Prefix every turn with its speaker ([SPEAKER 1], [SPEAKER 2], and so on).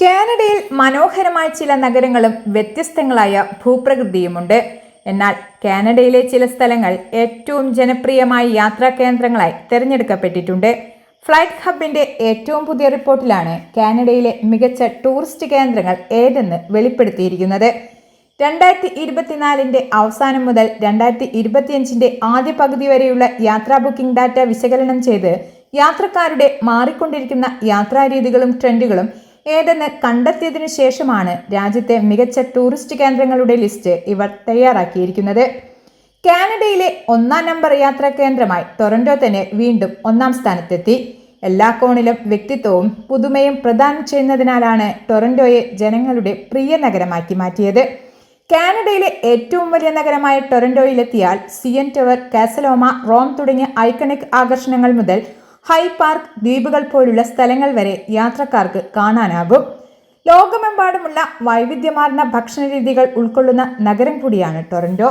[SPEAKER 1] കാനഡയിൽ മനോഹരമായ ചില നഗരങ്ങളും വ്യത്യസ്തങ്ങളായ ഭൂപ്രകൃതിയുമുണ്ട്. എന്നാൽ കാനഡയിലെ ചില സ്ഥലങ്ങൾ ഏറ്റവും ജനപ്രിയമായ യാത്രാ കേന്ദ്രങ്ങളായി തിരഞ്ഞെടുക്കപ്പെട്ടിട്ടുണ്ട്. ഫ്ലൈറ്റ് ഹബിന്റെ ഏറ്റവും പുതിയ റിപ്പോർട്ടിലാണ് കാനഡയിലെ മികച്ച ടൂറിസ്റ്റ് കേന്ദ്രങ്ങൾ ഏതെന്ന് വെളിപ്പെടുത്തിയിരിക്കുന്നത്. രണ്ടായിരത്തി ഇരുപത്തിനാലിന്റെ അവസാനം മുതൽ രണ്ടായിരത്തി ഇരുപത്തിയഞ്ചിന്റെ ആദ്യ പകുതി വരെയുള്ള യാത്രാ ബുക്കിംഗ് ഡാറ്റ വിശകലനം ചെയ്ത് യാത്രക്കാരുടെ മാറിക്കൊണ്ടിരിക്കുന്ന യാത്രാരീതികളും ട്രെൻഡുകളും ഏതെന്ന് കണ്ടെത്തിയതിനു ശേഷമാണ് രാജ്യത്തെ മികച്ച ടൂറിസ്റ്റ് കേന്ദ്രങ്ങളുടെ ലിസ്റ്റ് ഇവർ തയ്യാറാക്കിയിരിക്കുന്നത്. കാനഡയിലെ ഒന്നാം നമ്പർ യാത്രാ കേന്ദ്രമായി ടൊറന്റോ തന്നെ വീണ്ടും ഒന്നാം സ്ഥാനത്തെത്തി. എല്ലാ കോണിലും വ്യക്തിത്വവും പുതുമയും പ്രദാനം ചെയ്യുന്നതിനാലാണ് ടൊറന്റോയെ ജനങ്ങളുടെ പ്രിയ നഗരമാക്കി മാറ്റിയത്. കാനഡയിലെ ഏറ്റവും വലിയ നഗരമായ ടൊറന്റോയിലെത്തിയാൽ CN tower Casa Loma ROM തുടങ്ങിയ ഐക്കണിക് ആകർഷണങ്ങൾ മുതൽ ഹൈ പാർക്ക് ദ്വീപുകൾ പോലുള്ള സ്ഥലങ്ങൾ വരെ യാത്രക്കാർക്ക് കാണാനാകും. ലോകമെമ്പാടുമുള്ള വൈവിധ്യമാർന്ന ഭക്ഷണ രീതികൾ ഉൾക്കൊള്ളുന്ന നഗരം കൂടിയാണ് ടൊറന്റോ.